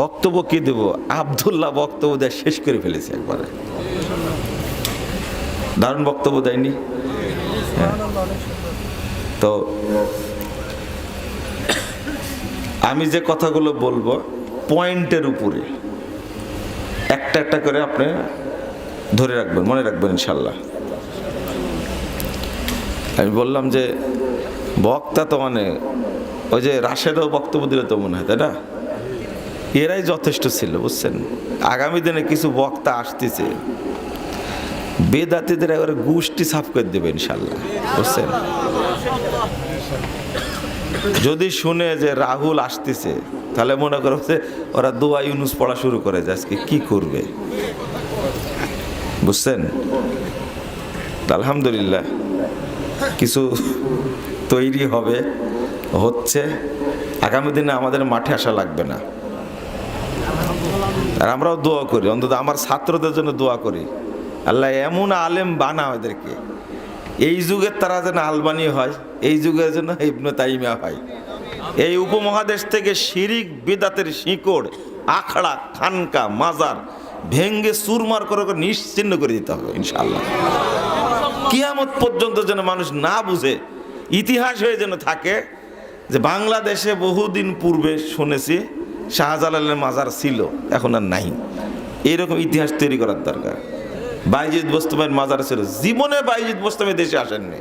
বক্তব্য কি দেব? আবদুল্লাহ বক্তব্য দেয় শেষ করে ফেলেছে একবারে। দারুণ বক্তব্য দেয়নি? হ্যাঁ। তো আমি যে কথাগুলো বলব, পয়েন্টের উপরে একটা একটা করে আপনি ধরে রাখবেন, মনে রাখবেন ইনশাল্লাহ। আমি বললাম যে বক্তা তো মানে ওই যে রাশেদও বক্তব্য দিলে তো মনে হয়, তাই না? এরাই যথেষ্ট ছিল, বুঝছেন? আগামী দিনে কিছু বক্তা আসতেছে, বেদাতিদের একবারে গোষ্ঠী সাফ করে দেবে ইনশাল্লাহ, বুঝছেন? যদি শুনে যে রাহুল আসতেছে, তাহলে মনে করো যে ওরা দোয়া ইউনুস পড়া শুরু করে যে আজকে কি করবে, বুঝছেন? আলহামদুলিল্লাহ, কিছু তৈরি হবে, হচ্ছে, আগামী দিনে আমাদের মাঠে আসা লাগবে না। আর আমরাও দোয়া করি, অন্তত আমার ছাত্রদের জন্য দোয়া করি। আল্লাহ এমন আলেম বানা ওদেরকে। এই যুগের তারা যেন আলবানি হয়, এই যুগের জন্য ইবনে তাইমিয়া হয়। এই উপমহাদেশ থেকে শিরিক, বিদাতের শিকড়, আখড়া, খানকা, মাজার ভেঙ্গে চুরমার করে নিশ্চিন্ন করে দিতে হবে ইনশাল্লাহ কিয়ামত পর্যন্ত যেন মানুষ না বুঝে, ইতিহাস হয়ে যেন থাকে, যে বাংলাদেশে বহুদিন পূর্বে শুনেছি শাহজালালের মাজার ছিল, এখন আর নাই। এরকম ইতিহাস তৈরি করার দরকার। বাইজিদ বস্তমের মাজার ছিল। জীবনে বাইজিদ বস্তমে দেশে আসেননি।